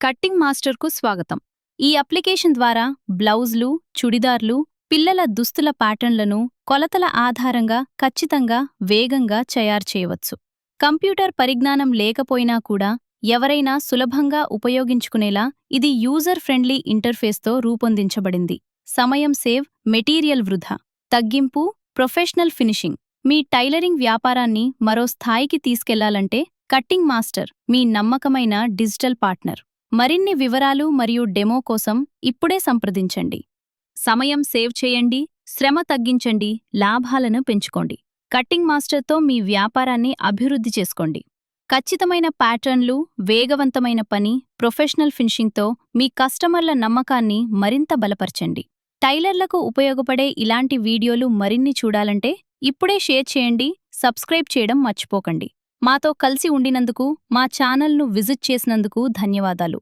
Cutting మాస్టర్కు స్వాగతం. ఈ application ద్వారా బ్లౌజ్లు చుడిదార్లు పిల్లల దుస్తుల ప్యాటర్న్లను కొలతల ఆధారంగా ఖచ్చితంగా వేగంగా తయారు చేయవచ్చు. కంప్యూటర్ పరిజ్ఞానం లేకపోయినా కూడా ఎవరైనా సులభంగా ఉపయోగించుకునేలా ఇది యూజర్ ఫ్రెండ్లీ ఇంటర్ఫేస్తో రూపొందించబడింది. సమయం సేవ్ మెటీరియల్ వృధా. తగ్గింపు ప్రొఫెషనల్ ఫినిషింగ్. మీ టైలరింగ్ వ్యాపారాన్ని మరో స్థాయికి తీసుకెళ్ళాలంటే కట్టింగ్ మాస్టర్ మీ నమ్మకమైన డిజిటల్ పార్ట్నర్. మరిన్ని వివరాలు మరియు డెమో కోసం ఇప్పుడే సంప్రదించండి. సమయం సేవ్ చేయండి శ్రమ తగ్గించండి లాభాలను పెంచుకోండి. కట్టింగ్ మాస్టర్తో మీ వ్యాపారాన్ని అభివృద్ధి చేసుకోండి. ఖచ్చితమైన ప్యాటర్న్లు వేగవంతమైన పని ప్రొఫెషనల్ ఫినిషింగ్తో మీ కస్టమర్ల నమ్మకాన్ని మరింత బలపరచండి. టైలర్లకు ఉపయోగపడే ఇలాంటి వీడియోలు మరిన్ని చూడాలంటే ఇప్పుడే షేర్ చేయండి సబ్స్క్రైబ్ చేయడం మర్చిపోకండి. మాతో కలిసి ఉండినందుకు మా ఛానల్ను విజిట్ చేసినందుకు ధన్యవాదాలు.